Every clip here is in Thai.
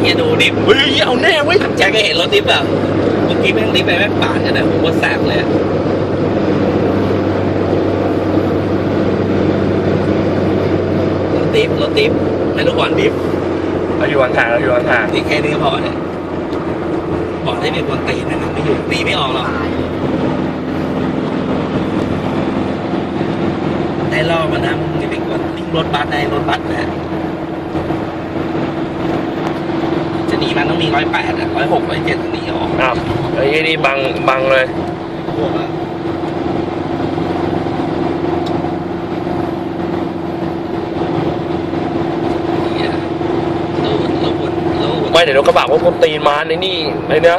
เฮียดูดิฟเฮ้ยเอาแน่เว้ยแจ็คก็เห็นรถดิฟอะเมื่อกี้แม่งดิฟไปแม่งปาดกันนะผมว่าแสบเลยอะรถดิฟรถดิฟไม่รู้ก่อนดิฟเราอยู่ห่างๆเราอยู่ห่างนี่แค่นี้ก็พอเนี่ยบอกได้เป็นคนตีนะครับไม่อยู่ตีไม่ออกหรอกได้ล่อมานะมึงจะเป็นคนวิ่งรถบัสได้รถบัสนะจะห นีมันต้องมีร้อยแปดอะร้อยหกร้อยเจ็ดหนีออกๆอ้าวไอ้นี่บังบังเลยพวกอะเหี้ยโลดโลดโลดไม่เดี๋ยวรถกระบะพวกคนตีนมาในนี่ไอ้เนี้ย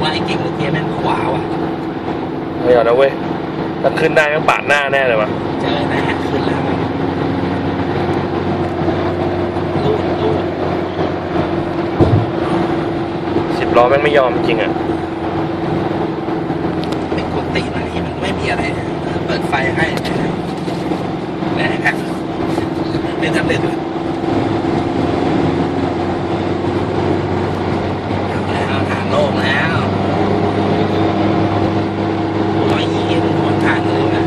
ว่าไอ้เก่งเมื่อกี้แม่งขวาว่ะไม่เอานะเว้ยถ้าขึ้นได้ก็ปาดหน้าแน่เลยวะเจอหน้าขึ้นแล้วมันลูดลูด สิบ ล้อแม่งไม่ยอมจริงอะเป็นคนตีมันมันไม่มีอะไร เปิดไฟให้นะฮะไม่ทำเลยด้วยเอาแล้วฐานโล่งแล้วร้อยยี่สิบหัวฐานเลยนะ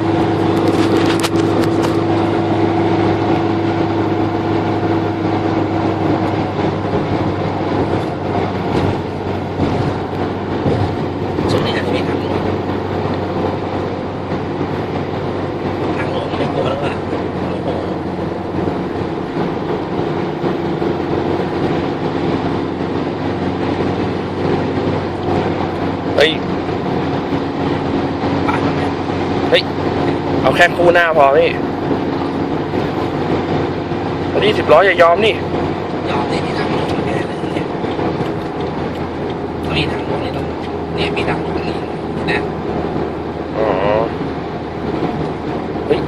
ช่วงนี้อาจจะมีทางหลวงทางหลวงไม่กลัวแล้วอะโอ้โห เฮ้ยปาดมันไหมเฮ้ย เอาแค่คู่หน้าพอพี่วันนี้สิบล้ออย่ายอมนี่ยอมได้มีทางหลวงแน่เลยเนี่ยต้องมีทางหลวงนี่ต้องเนี่ยมีทางหลวงนี่นะอ๋อเฮ้ย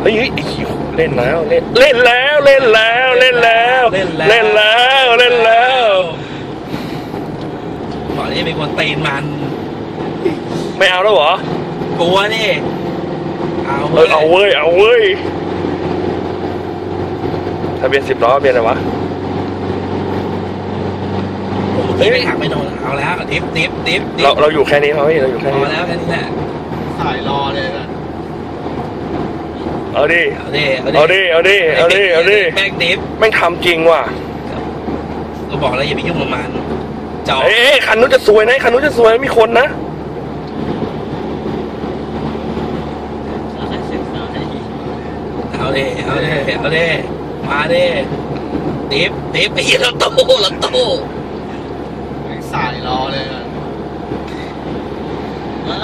เฮ้ยเฮ้ยไอ้คิวเล่นแล้วเล่นเล่นแล้วเล่นแล้วเล่นแล้วเล่นแล้วเล่นแล้วบอก นี่เป็นคนตีนมันไม่เอาแล้วเหรอ กลัวนี่ เอาเออเอาเว้ย เอาเว้ยทะเบียนสิบล้อทะเบียนอะไรวะผมเมื่อกี้ไม่หักไม่โดนเอาแล้วดิฟดิฟดิฟดิฟเราเราอยู่แค่นี้ครับพี่เราอยู่แค่พนี้อแล้วแค่นี้แหละสายรอเลยนะเอาดิ เอาดิเอาดิ เอาดิ เอาดิ เอาดิแม่งดิฟแม่งทำจริงว่ะก็บอกแล้วอย่าไปยุ่งกับมัน จอเอ้ยคันนู้นจะสวยนะคันนู้นจะสวยมีคนนะเอาดิเอาดิเอาดิมาดิดิฟดิฟไอ้เหี้ยรถตู้รถตู้สายรอเลยนะ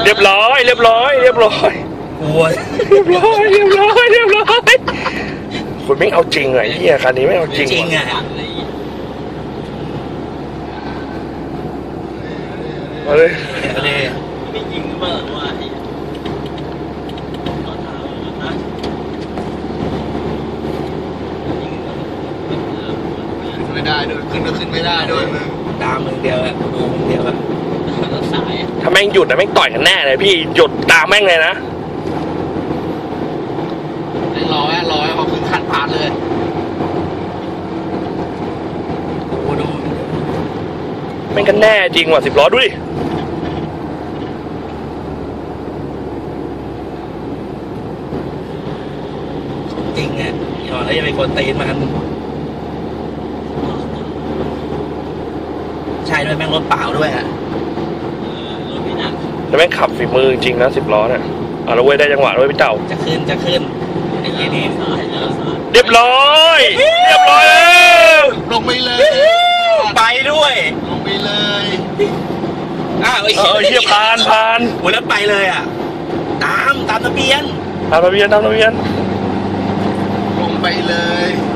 เรียบร้อยเรียบร้อยเรียบร้อยกลัวเรียบร้อยเรียบร้อยเรียบร้อยคุณไม่เอาจริงเหรอไอ้เหี้ยคันนี้ไม่เอาจริงจริงว่ะอะ เอาเลยเอาดิไม่ยิงเมื่อว่าไอ้ตอนเช้านะยิงขึ้นไม่ได้ด้วยขึ้นก็ขึ้นไม่ได้ด้วยมึงตามมึงเดียวอะดูมึงเดียวอะรถสายถ้าแม่งหยุดนะแม่งต่อยกันแน่เลยพี่หยุดตามแม่งเลยนะได้รอแม่รอให้เขาขึ้นคันผ่านเลย กูดู แม่งกันแน่จริงว่ะสิบล้อดูดิจริงอะยอมแล้วอย่าไปกวนตีนมันใช่ด้วยแม่งรถเปล่าด้วยอะรถไม่หนักแต่แม่งขับฝีมือจริงนะสิบล้อเนี่ยเอาละเว้ยได้จังหวะด้วยพี่เต่าจะขึ้นจะขึ้นไอ้ยี่นี่สายแล้วสายเรียบร้อย เรียบร้อยแล้ว ลงไปเลย ไปด้วย ลงไปเลย อ้าวไอ้เออเหี้ยผ่านผ่านโอ้ยแล้วไปเลยอะ ตามตามทะเบียนตามทะเบียนตามทะเบียน ลงไปเลยโ